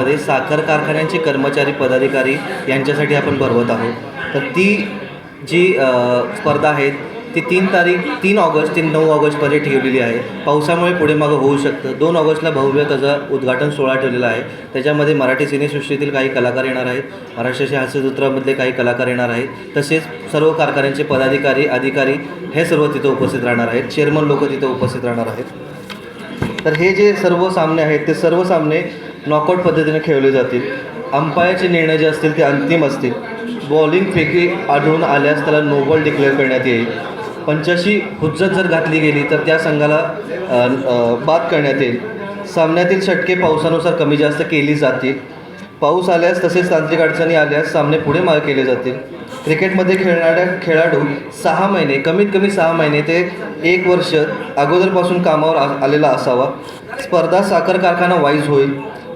कॉलेजमध्ये साखर कारखान्यांचे कर्मचारी पदाधिकारी यांच्यासाठी आपण भरवत आहोत. तर ती जी स्पर्धा आहे ती तीन तारीख तीन ऑगस्ट ते नऊ ऑगस्टमध्ये ठेवलेली आहे. पावसामुळे पुढे मागं होऊ शकतं. दोन ऑगस्टला भव्य त्याचा उद्घाटन सोहळा ठेवलेला आहे. त्याच्यामध्ये मराठी सिनेसृष्टीतील काही कलाकार येणार आहेत. महाराष्ट्राच्या हास्यसूत्रामधले काही कलाकार येणार आहेत. तसेच सर्व कारखान्यांचे पदाधिकारी अधिकारी हे सर्व तिथं उपस्थित राहणार आहेत. चेअरमन लोक तिथं उपस्थित राहणार आहेत. तर हे जे सर्व सामने आहेत ते सर्व सामने नॉकआउट पद्धतीने खेळले जातील. अंपायरचे निर्णय जे असतील ते अंतिम असतील. बॉलिंग फेकी आढळून आल्यास त्याला नोबल डिक्लेअर करण्यात येईल. पंचाशी हुज्जत जर घातली गेली तर त्या संघाला बाद करण्यात येईल. सामन्यातील षटके पावसानुसार कमी जास्त केली जातील. पाऊस आल्यास तसेच तांत्रिक अडचणी आल्यास सामने पुढे मागे केले जातील. क्रिकेटमध्ये खेळणाऱ्या खेळाडू सहा महिने कमीत कमी सहा महिने ते एक वर्ष अगोदरपासून कामावर आ आलेला असावा. स्पर्धा साखर कारखाना वाईज होईल.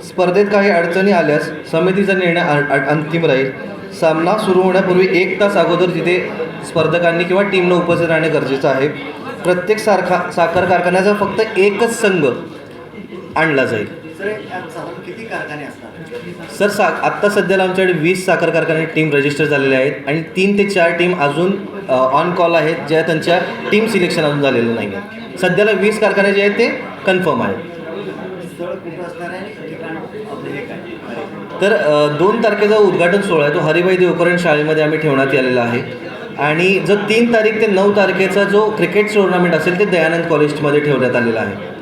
स्पर्धेत काही अडचणी आल्यास समितीचा निर्णय अंतिम राहील. सामना सुरू होण्यापूर्वी एक तास अगोदर तिथे स्पर्धकांनी किंवा टीमनं उपस्थित राहणे गरजेचं आहे. प्रत्येक सारखा साखर कारखान्याचा फक्त एकच संघ आणला जाईल. सर सा आत्ता सध्याला आमच्याकडे वीस साखर कारखाने टीम रजिस्टर झालेल्या आहेत आणि तीन ते चार टीम अजून ऑन कॉल आहेत ज्या त्यांच्या टीम सिलेक्शन अजून झालेलं नाही आहे सध्याला वीस कारखाने जे आहेत ते कन्फर्म आहेत. तर दोन तारखेचा उद्घाटन सोहळा आहे. तो हरिभाई देवकरण शाळेमध्ये आम्ही ठेवण्यात आलेला आहे. आणि जो तीन तारीख ते नऊ तारखेचा जो क्रिकेट टुर्नामेंट असेल ते दयानंद कॉलेजमध्ये ठेवण्यात आलेला आहे.